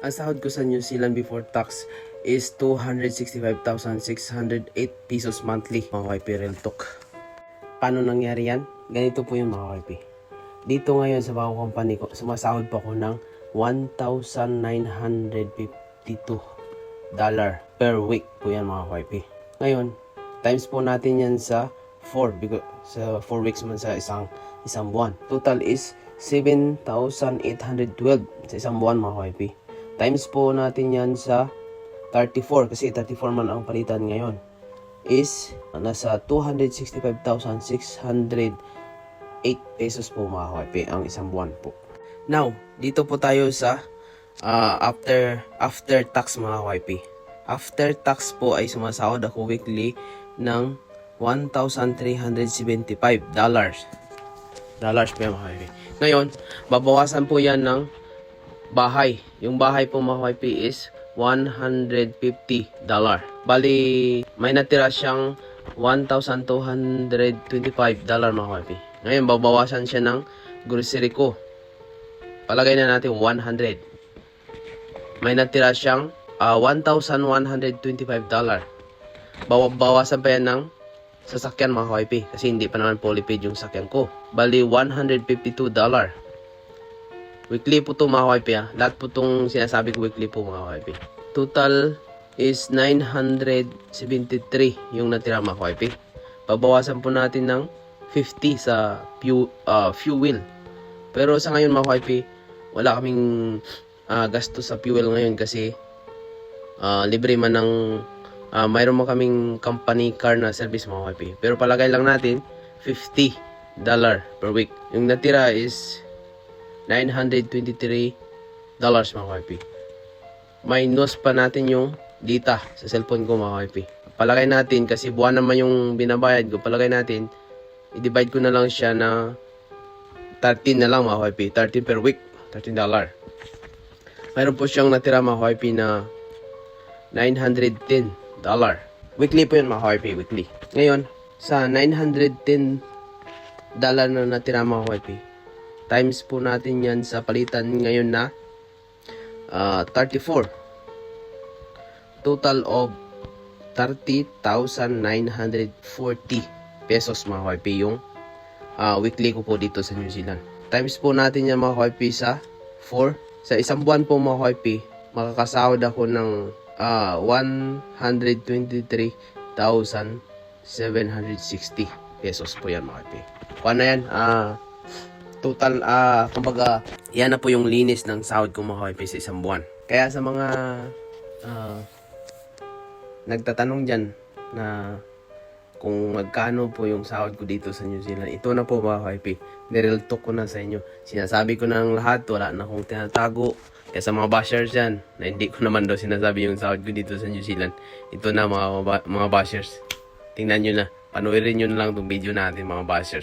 Ang sahod ko sa New Zealand before tax is 265,608 pesos monthly. Mga YP Real. Paano nangyari yan? Ganito po yung mga YP. Dito ngayon sa bagong company ko, sumasahod pa ako ng 1,952 dollar per week po yan mga YP. Ngayon, times po natin yan sa 4 because sa 4 weeks man sa isang isang buwan. Total is 7,812 sa isang buwan mga YP. Times po natin yan sa 34 kasi 34 man ang palitan ngayon is nasa 265,608 pesos po mga YP ang isang buwan po. Now, dito po tayo sa ah, after after tax mga YP. After tax po ay sumasahod ako weekly ng 1,375 dollars. Dollars po yung mga YP. Ngayon, babawasan po yan ng bahay. Yung bahay po mga YP is 150 dollar. Bali, may natira siyang 1,225 dollar mga YP. Ngayon, babawasan siya ng grocery ko. Palagay na natin 100. May natira siyang ah, 1,125 dollar. Bawa bawasan pa yan ng sasakyan mga YP kasi hindi pa naman fully paid yung sakyan ko. Bali 152 dollar. Weekly po to mga YP ah. Lahat po tong sinasabi ko weekly po mga YP. Total is 973 yung natira mga YP. Babawasan po natin ng 50 sa fu- ah, fuel. Pero sa ngayon mga YP, wala kaming ah, gasto sa fuel ngayon kasi ah, libre man ng ah, mayroon mo kaming company car na service mga YP. Pero palagay lang natin 50 dollar per week. Yung natira is 923 dollars mga YP. Minus pa natin yung data sa cellphone ko mga YP. Palagay natin kasi buwan naman yung binabayad ko. Palagay natin i-divide ko na lang siya na 13 na lang mga YP. 13 per week. 13 dollar. Mayroon po siyang natira mga YP na 910 dollar. Weekly po yun mga YP. Weekly. Ngayon, sa 910 dollar na natira mga YP, times po natin yan sa palitan ngayon na ah, 34. Total of 30,940 pesos mga YP yung ah, weekly ko po dito sa New Zealand. Times po natin yan mga YP sa 4. Sa isang buwan po mga YP, makakasahod ako ng ah, 123,760 pesos po yan mga YP. Kuha na yan, ah, total, ah, kumbaga, yan na po yung linis ng sahod ko mga YP sa isang buwan. Kaya sa mga ah, nagtatanong dyan na kung magkano po yung sahod ko dito sa New Zealand. Ito na po mga. Nireal talk ko na sa inyo. Sinasabi ko na ng lahat. Wala na akong tinatago. Kaya sa mga bashers dyan, na hindi ko naman daw sinasabi yung sahod ko dito sa New Zealand. Ito na mga, mga bashers. Tingnan nyo na. Panuorin nyo na lang itong video natin mga bashers.